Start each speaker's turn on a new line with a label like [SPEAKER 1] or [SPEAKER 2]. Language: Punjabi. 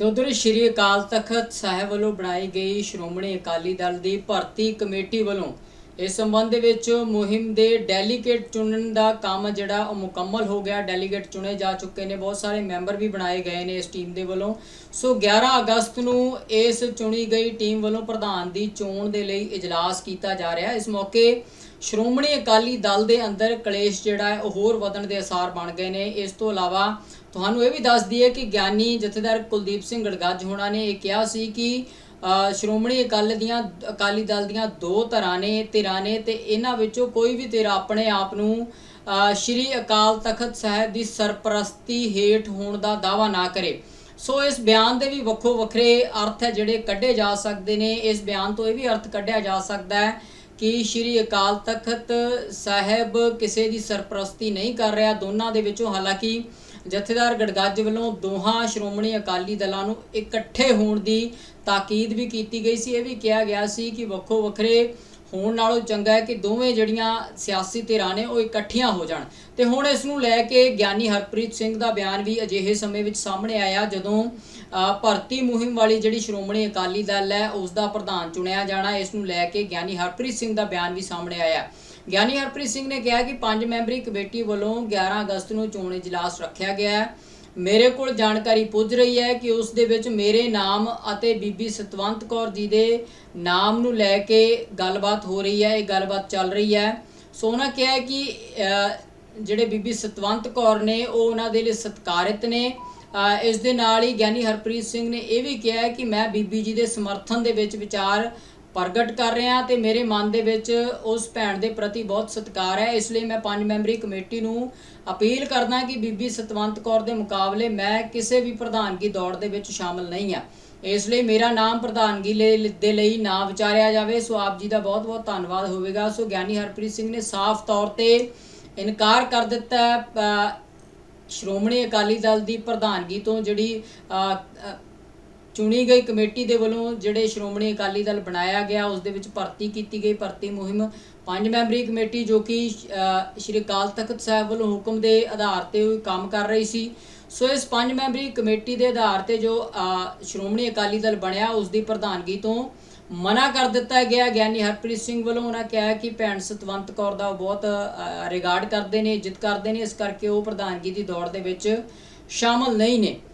[SPEAKER 1] ਤੇ ਉਧਰ ਸ਼੍ਰੀ ਅਕਾਲ ਤਖਤ ਸਾਹਿਬ ਵੱਲੋਂ ਬਣਾਈ ਗਈ ਸ਼੍ਰੋਮਣੀ ਅਕਾਲੀ ਦਲ ਦੀ ਭਰਤੀ ਕਮੇਟੀ ਵੱਲੋਂ ਇਸ ਸੰਬੰਧ ਦੇ ਵਿੱਚ ਮੁਹਿੰਮ ਦੇ ਡੈਲੀਗੇਟ ਚੁਣਨ ਦਾ ਕੰਮ ਜਿਹੜਾ ਉਹ ਮੁਕੰਮਲ ਹੋ ਗਿਆ। ਡੈਲੀਗੇਟ ਚੁਣੇ ਜਾ ਚੁੱਕੇ ਨੇ। ਬਹੁਤ ਸਾਰੇ ਮੈਂਬਰ ਵੀ ਬਣਾਏ ਗਏ ਨੇ ਇਸ ਟੀਮ ਦੇ ਵੱਲੋਂ। ਸੋ 11 ਅਗਸਤ ਨੂੰ ਇਸ ਚੁਣੀ ਗਈ ਟੀਮ ਵੱਲੋਂ ਪ੍ਰਧਾਨ ਦੀ ਚੋਣ ਦੇ ਲਈ ਇਜਲਾਸ ਕੀਤਾ ਜਾ ਰਿਹਾ। ਇਸ ਮੌਕੇ ਸ਼੍ਰੋਮਣੀ ਅਕਾਲੀ ਦਲ ਦੇ ਅੰਦਰ ਕਲੇਸ਼ ਜਿਹੜਾ ਹੈ ਉਹ ਹੋਰ ਵਧਣ ਦੇ ਅਸਾਰ ਬਣ ਗਏ ਨੇ। ਇਸ ਤੋਂ ਇਲਾਵਾ ਤੁਹਾਨੂੰ ਇਹ ਵੀ ਦੱਸ ਦਈਏ ਕਿ ਗਿਆਨੀ ਜਥੇਦਾਰ ਕੁਲਦੀਪ ਸਿੰਘ ਗੜਗੱਜ ਹੋਣਾ ਨੇ ਇਹ ਕਿਹਾ ਸੀ ਕਿ ਸ਼੍ਰੋਮਣੀ ਅਕਾਲੀ ਦੀਆਂ, ਅਕਾਲੀ ਦਲ ਦੀਆਂ ਦੋ ਧਿਰਾਂ ਨੇ ਧਿਰਾਂ ਨੇ ਤੇ ਇਹਨਾਂ ਵਿੱਚੋਂ ਕੋਈ ਵੀ ਧਿਰ ਆਪਣੇ ਆਪ ਨੂੰ ਸ਼੍ਰੀ ਅਕਾਲ ਤਖਤ ਸਾਹਿਬ ਦੀ ਸਰਪ੍ਰਸਤੀ ਹੇਠ ਹੋਣ ਦਾ ਦਾਵਾ ਨਾ ਕਰੇ। ਸੋ ਇਸ ਬਿਆਨ ਦੇ ਵੀ ਵੱਖੋ ਵੱਖਰੇ ਅਰਥ ਹੈ ਜਿਹੜੇ ਕੱਢੇ ਜਾ ਸਕਦੇ ਨੇ। ਇਸ ਬਿਆਨ ਤੋਂ ਇਹ ਵੀ ਅਰਥ ਕੱਢਿਆ ਜਾ ਸਕਦਾ ਹੈ ਕਿ ਸ਼੍ਰੀ ਅਕਾਲ ਤਖਤ ਸਾਹਿਬ ਕਿਸੇ ਦੀ ਸਰਪ੍ਰਸਤੀ ਨਹੀਂ ਕਰ ਰਿਹਾ। ਦੋਨਾਂ ਦੇ ਵਿੱਚੋਂ ਹਾਲਾਂਕਿ ਜਥੇਦਾਰ ਗੜਗੱਜ ਵੱਲੋਂ ਦੋਹਾਂ ਸ਼੍ਰੋਮਣੀ ਅਕਾਲੀ ਦਲਾਂ ਨੂੰ ਇਕੱਠੇ ਹੋਣ ਦੀ ਤਾਕੀਦ ਵੀ ਕੀਤੀ ਗਈ ਸੀ, ਇਹ ਵੀ ਕਿਹਾ ਗਿਆ ਸੀ ਕਿ ਵੱਖੋ ਵੱਖਰੇ ਹੋਣ ਨਾਲੋਂ ਚੰਗਾ ਹੈ ਕਿ ਦੋਵੇਂ ਜਿਹੜੀਆਂ ਸਿਆਸੀ ਧਿਰਾਂ ਨੇ ਉਹ ਇਕੱਠੀਆਂ ਹੋ ਜਾਣ। ਤੇ ਹੁਣ ਇਸ ਨੂੰ ਲੈ ਕੇ ਗਿਆਨੀ ਹਰਪ੍ਰੀਤ ਸਿੰਘ ਦਾ ਬਿਆਨ ਵੀ ਅਜਿਹੇ ਸਮੇਂ ਵਿੱਚ ਸਾਹਮਣੇ ਆਇਆ ਜਦੋਂ ਭਰਤੀ ਮੁਹਿੰਮ ਵਾਲੀ ਜਿਹੜੀ ਸ਼੍ਰੋਮਣੀ ਅਕਾਲੀ ਦਲ ਹੈ, ਉਸ ਦਾ ਪ੍ਰਧਾਨ ਚੁਣਿਆ ਜਾਣਾ, ਇਸ ਨੂੰ ਲੈ ਕੇ ਗਿਆਨੀ ਹਰਪ੍ਰੀਤ ਸਿੰਘ ਦਾ ਬਿਆਨ ਵੀ ਸਾਹਮਣੇ ਆਇਆ। ਗਿਆਨੀ ਹਰਪ੍ਰੀਤ ਸਿੰਘ ਨੇ ਕਿਹਾ ਕਿ ਪੰਜ ਮੈਂਬਰੀ ਕਮੇਟੀ ਵੱਲੋਂ 11 ਅਗਸਤ ਨੂੰ ਚੋਣ ਇਜਲਾਸ ਰੱਖਿਆ ਗਿਆ ਹੈ। ਮੇਰੇ ਕੋਲ ਜਾਣਕਾਰੀ ਪੁੱਜ ਰਹੀ ਹੈ ਕਿ ਉਸ ਦੇ ਵਿੱਚ ਮੇਰੇ ਨਾਮ ਅਤੇ ਬੀਬੀ ਸਤਵੰਤ ਕੌਰ ਜੀ ਦੇ ਨਾਮ ਨੂੰ ਲੈ ਕੇ ਗੱਲਬਾਤ ਹੋ ਰਹੀ ਹੈ, ਇਹ ਗੱਲਬਾਤ ਚੱਲ ਰਹੀ ਹੈ। ਸੋ ਉਹਨਾਂ ਕਿਹਾ ਕਿ ਜਿਹੜੇ ਬੀਬੀ ਸਤਵੰਤ ਕੌਰ ਨੇ, ਉਹ ਉਹਨਾਂ ਦੇ ਲਈ ਸਤਿਕਾਰਿਤ ਨੇ। ਇਸ ਦੇ ਨਾਲ ਹੀ ਗਿਆਨੀ ਹਰਪ੍ਰੀਤ ਸਿੰਘ ਨੇ ਇਹ ਵੀ ਕਿਹਾ ਕਿ ਮੈਂ ਬੀਬੀ ਜੀ ਦੇ ਸਮਰਥਨ ਦੇ ਵਿੱਚ ਵਿਚਾਰ ਪ੍ਰਗਟ ਕਰ ਰਿਹਾ ਤੇ ਮੇਰੇ ਮਨ ਦੇ ਵਿੱਚ ਉਸ ਭੈਣ ਦੇ ਪ੍ਰਤੀ ਬਹੁਤ ਸਤਿਕਾਰ ਹੈ। ਇਸ ਲਈ ਮੈਂ ਪੰਜ ਮੈਂਬਰੀ ਕਮੇਟੀ ਨੂੰ ਅਪੀਲ ਕਰਦਾ ਕਿ ਬੀਬੀ ਸਤਵੰਤ ਕੌਰ ਦੇ ਮੁਕਾਬਲੇ ਮੈਂ ਕਿਸੇ ਵੀ ਪ੍ਰਧਾਨਗੀ ਦੌੜ ਦੇ ਵਿੱਚ ਸ਼ਾਮਲ ਨਹੀਂ ਆ ਇਸ ਲਈ ਮੇਰਾ ਨਾਮ ਪ੍ਰਧਾਨਗੀ ਲਈ ਦੇ ਲਈ ਨਾ ਵਿਚਾਰਿਆ ਜਾਵੇ। ਸੋ ਆਪ ਜੀ ਦਾ ਬਹੁਤ ਬਹੁਤ ਧੰਨਵਾਦ ਹੋਵੇਗਾ। ਸੋ ਗਿਆਨੀ ਹਰਪ੍ਰੀਤ ਸਿੰਘ ਨੇ ਸਾਫ਼ ਤੌਰ ਤੇ ਇਨਕਾਰ ਕਰ ਦਿੱਤਾ ਸ਼੍ਰੋਮਣੀ ਅਕਾਲੀ ਦਲ ਦੀ ਪ੍ਰਧਾਨਗੀ ਤੋਂ ਜਿਹੜੀ ਚੁਣੀ ਗਈ ਕਮੇਟੀ ਦੇ ਵੱਲੋਂ ਜਿਹੜੇ ਸ਼੍ਰੋਮਣੀ ਅਕਾਲੀ ਦਲ ਬਣਾਇਆ ਗਿਆ, ਉਸ ਦੇ ਵਿੱਚ ਭਰਤੀ ਕੀਤੀ ਗਈ। ਭਰਤੀ ਮੁਹਿੰਮ ਪੰਜ ਮੈਂਬਰੀ ਕਮੇਟੀ ਜੋ ਕਿ ਸ਼੍ਰੀ ਅਕਾਲ ਤਖਤ ਸਾਹਿਬ ਵੱਲੋਂ ਹੁਕਮ ਦੇ ਆਧਾਰ ਤੇ ਕੰਮ ਕਰ ਰਹੀ ਸੀ। ਸੋ ਇਸ ਪੰਜ ਮੈਂਬਰੀ ਕਮੇਟੀ ਦੇ ਆਧਾਰ ਤੇ ਜੋ ਸ਼੍ਰੋਮਣੀ ਅਕਾਲੀ ਦਲ ਬਣਿਆ, ਉਸ ਦੀ ਪ੍ਰਧਾਨਗੀ ਤੋਂ ਮਨਾ ਕਰ ਦਿੱਤਾ ਗਿਆ। ਗਿਆਨੀ ਹਰਪ੍ਰੀਤ ਸਿੰਘ ਵੱਲੋਂ ਉਹਨਾਂ ਕਿਹਾ ਕਿ ਭੈਣ ਸਤਵੰਤ ਕੌਰ ਦਾ ਉਹ ਬਹੁਤ ਰਿਗਾਰਡ ਕਰਦੇ ਨੇ, ਇੱਜ਼ਤ ਕਰਦੇ ਨੇ। ਇਸ ਕਰਕੇ ਉਹ ਪ੍ਰਧਾਨਗੀ ਦੀ ਦੌੜ ਦੇ ਵਿੱਚ ਸ਼ਾਮਲ ਨਹੀਂ ਨੇ।